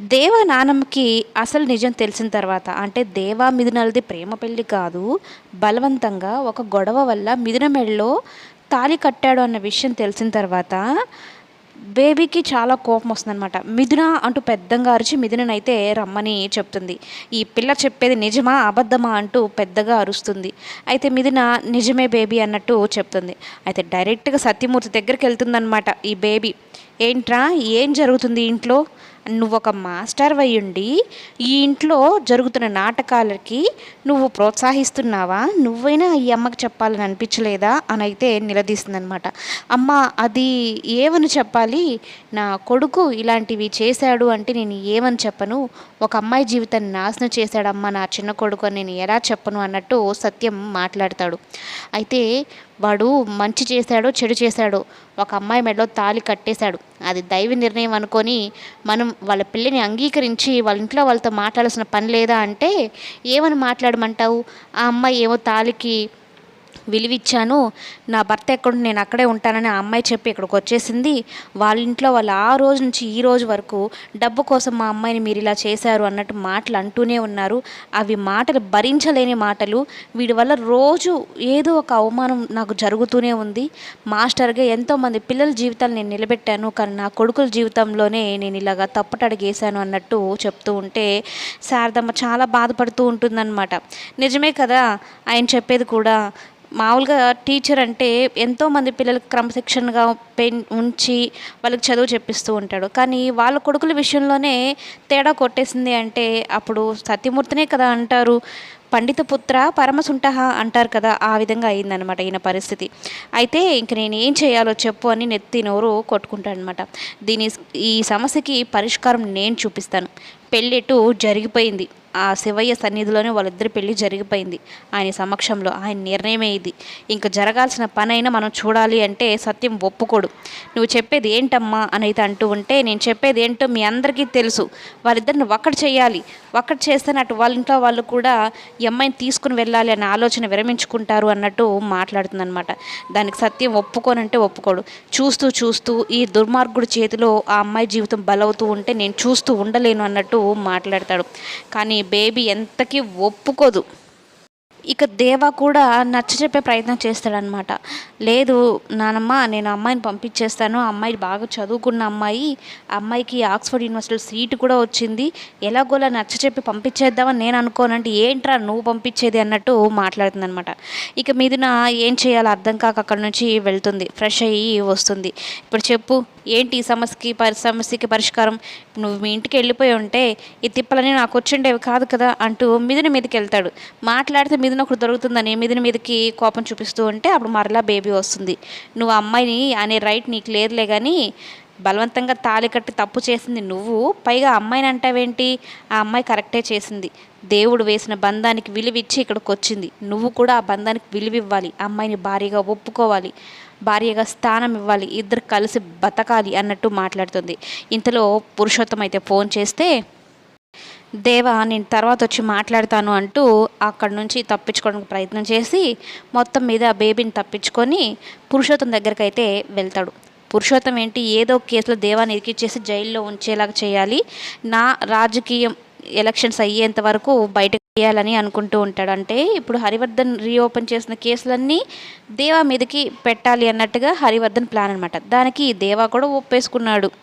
దేవ నానమ్మకి అసలు నిజం తెలిసిన తర్వాత అంటే దేవా మిథునలది ప్రేమ పెళ్ళి కాదు బలవంతంగా ఒక గొడవ వల్ల మిథున మెడలో తాళి కట్టాడు అన్న విషయం తెలిసిన తర్వాత బేబీకి చాలా కోపం వస్తుందన్నమాట. మిథున అంటూ పెద్దగా అరిచి మిథుననైతే రమ్మని చెప్తుంది. ఈ పిల్ల చెప్పేది నిజమా అబద్ధమా అంటూ పెద్దగా అరుస్తుంది. అయితే మిథున నిజమే బేబీ అన్నట్టు చెప్తుంది. అయితే డైరెక్ట్గా సత్యమూర్తి దగ్గరికి వెళ్తుందన్నమాట ఈ బేబీ. ఏంట్రా? ఏం జరుగుతుంది ఇంట్లో? నువ్వు ఒక మాస్టర్ అయ్యుండి ఈ ఇంట్లో జరుగుతున్న నాటకాలకి నువ్వు ప్రోత్సహిస్తున్నావా? నువ్వైనా ఈ అమ్మకి చెప్పాలని అనిపించలేదా? అని అయితే నిలదీస్తుందనమాట అమ్మ అది ఏమని చెప్పాలి? నా కొడుకు ఇలాంటివి చేశాడు అంటే నేను ఏమని చెప్పను? ఒక అమ్మాయి జీవితాన్ని నాశనం చేశాడమ్మ నా చిన్న కొడుకు అని నేను ఎలా చెప్పను? అన్నట్టు సత్యం మాట్లాడతాడు. అయితే వాడు మంచి చేశాడో చెడు చేశాడో ఒక అమ్మాయి మెడలో తాళి కట్టేశాడు. అది దైవ నిర్ణయం అనుకొని మనం వాళ్ళ పిల్లని అంగీకరించి వాళ్ళ ఇంట్లో వాళ్ళతో మాట్లాడాల్సిన పని లేదా అంటే ఏమని మాట్లాడమంటావు? ఆ అమ్మాయి ఏమో తాళికి విలువిచ్చాను. నా భర్త ఎక్కడ నేను అక్కడే ఉంటానని ఆ అమ్మాయి చెప్పి ఇక్కడికి వచ్చేసింది. వాళ్ళ ఇంట్లో వాళ్ళు ఆ రోజు నుంచి ఈ రోజు వరకు డబ్బు కోసం మా అమ్మాయిని మీరు ఇలా చేశారు అన్నట్టు మాటలు అంటూనే ఉన్నారు. అవి మాటలు భరించలేని మాటలు. వీడి వల్ల రోజు ఏదో ఒక అవమానం నాకు జరుగుతూనే ఉంది. మాస్టర్గా ఎంతోమంది పిల్లల జీవితాలు నేను నిలబెట్టాను. కానీ నా కొడుకుల జీవితంలోనే నేను ఇలాగా తప్పటడిగేశాను అన్నట్టు చెప్తూ ఉంటే శారదమ్మ చాలా బాధపడుతూ ఉంటుందన్నమాట. నిజమే కదా? ఆయన చెప్పేది కూడా మామూలుగా టీచర్ అంటే ఎంతోమంది పిల్లలకు క్రమశిక్షణగా పెన్ ఉంచి వాళ్ళకి చదువు చెప్పిస్తూ ఉంటాడు. కానీ వాళ్ళ కొడుకుల విషయంలోనే తేడా కొట్టేసింది అంటే అప్పుడు సత్యమూర్తినే కదా అంటారు. పండిత పుత్ర పరమసుంట అంటారు కదా. ఆ విధంగా అయిందనమాట ఈయన పరిస్థితి. అయితే ఇంక నేను ఏం చేయాలో చెప్పు అని నెత్తి నోరు కొట్టుకుంటాడనమాట దీని ఈ సమస్యకి పరిష్కారం నేను చూపిస్తాను. పెళ్ళిటు జరిగిపోయింది. ఆ శివయ్య సన్నిధిలోనే వాళ్ళిద్దరి పెళ్ళి జరిగిపోయింది. ఆయన సమక్షంలో ఆయన నిర్ణయమే ఇది. ఇంకా జరగాల్సిన పనైనా మనం చూడాలి అంటే సత్యం ఒప్పుకోడు. నువ్వు చెప్పేది ఏంటమ్మా అని అయితే అంటూ ఉంటే నేను చెప్పేది ఏంటో మీ అందరికీ తెలుసు. వాళ్ళిద్దరిని ఒక్కటి చేయాలి. ఒక్కటి చేస్తే అటు వాళ్ళ ఇంట్లో వాళ్ళు కూడా ఈ అమ్మాయిని తీసుకుని వెళ్ళాలి అనే ఆలోచన విరమించుకుంటారు అన్నట్టు మాట్లాడుతుందనమాట దానికి సత్యం ఒప్పుకోనంటే ఒప్పుకోడు. చూస్తూ చూస్తూ ఈ దుర్మార్గుడి చేతిలో ఆ అమ్మాయి జీవితం బలవుతూ ఉంటే నేను చూస్తూ ఉండలేను అన్నట్టు మాట్లాడతాడు. కానీ బేబీ ఎంతకీ ఒప్పుకోదు. ఇక దేవ కూడా నచ్చ చెప్పే ప్రయత్నం చేస్తాడనమాట లేదు నానమ్మ నేను అమ్మాయిని పంపించేస్తాను. అమ్మాయి బాగా చదువుకున్న అమ్మాయి. అమ్మాయికి ఆక్స్ఫర్డ్ యూనివర్సిటీలో సీటు కూడా వచ్చింది. ఎలాగోలా నచ్చ చెప్పి పంపించేద్దామని నేను అనుకోనంటే ఏంట్రా నువ్వు పంపించేది అన్నట్టు మాట్లాడుతుందనమాట ఇక మీదన ఏం చేయాలో అర్థం కాక అక్కడ నుంచి వెళ్తుంది. ఫ్రెష్ అయ్యి వస్తుంది. ఇప్పుడు చెప్పు ఏంటి ఈ సమస్యకి పరి సమస్యకి పరిష్కారం? నువ్వు మీ ఇంటికి వెళ్ళిపోయి ఉంటే ఈ తిప్పలని నాకు వచ్చిండేవి కాదు కదా అంటూ మిదిన మీదకి వెళ్తాడు. మాట్లాడితే మిదిన ఒకటి దొరుకుతుందని మిదిన మీదకి కోపం చూపిస్తూ ఉంటే అప్పుడు మరలా బేబీ వస్తుంది. నువ్వు అమ్మాయిని అనే రైట్ నీకు లేదులే కానీ బలవంతంగా తాళి కట్టి తప్పు చేసింది నువ్వు. పైగా అమ్మాయిని అంటావేంటి? ఆ అమ్మాయి కరెక్టే చేసింది. దేవుడు వేసిన బంధానికి విలువిచ్చి ఇక్కడికి వచ్చింది నువ్వు కూడా ఆ బంధానికి విలువివ్వాలి అమ్మాయిని భారీగా ఒప్పుకోవాలి. భార్యగా స్థానం ఇవ్వాలి. ఇద్దరు కలిసి బతకాలి అన్నట్టు మాట్లాడుతుంది. ఇంతలో పురుషోత్తం అయితే ఫోన్ చేస్తే దేవా నేను తర్వాత వచ్చి మాట్లాడతాను అంటూ అక్కడి నుంచి తప్పించుకోవడానికి ప్రయత్నం చేసి మొత్తం మీద బేబీని తప్పించుకొని పురుషోత్తం దగ్గరికి అయితే వెళ్తాడు. పురుషోత్తం ఏంటి? ఏదో కేసులో దేవాన్ని ఇరికిచ్చేసి జైల్లో ఉంచేలాగా చేయాలి. నా రాజకీయం ఎలక్షన్స్ అయ్యేంత వరకు బయటకు చేయాలని అనుకుంటూ ఉంటాడు. అంటే ఇప్పుడు హరివర్ధన్ రీఓపెన్ చేసిన కేసులన్నీ దేవా మీదకి పెట్టాలి అన్నట్టుగా హరివర్ధన్ ప్లాన్ అనమాట దానికి దేవా కూడా ఒప్పేసుకున్నాడు.